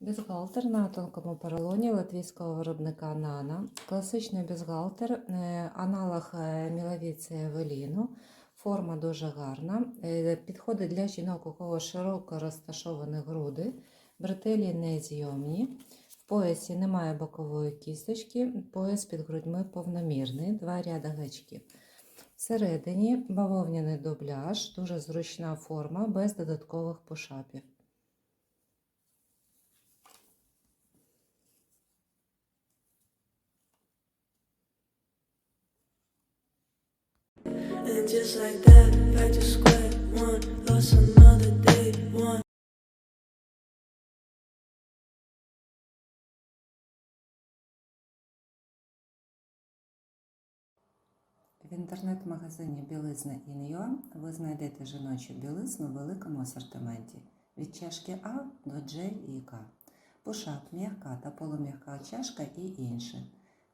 Бюстгальтер на тонкому поролоні латвійського виробника Нана. Класичний бюстгальтер, е, аналог е, міловіці Евеліну. Форма дуже гарна. Е, Підходить для жінок, у кого широко розташовані груди, бретелі не зйомні. В поясі немає бокової кісточки, пояс під грудьми повномірний, два ряда гачків. Всередині бавовняний дубляж, дуже зручна форма, без додаткових пушапів. В інтернет-магазині Білизна Ін'Юа ви знайдете жіночу білизну в великому асортименті від чашки А до J і К. Пушап, м'яка та полум'яка чашка і інше.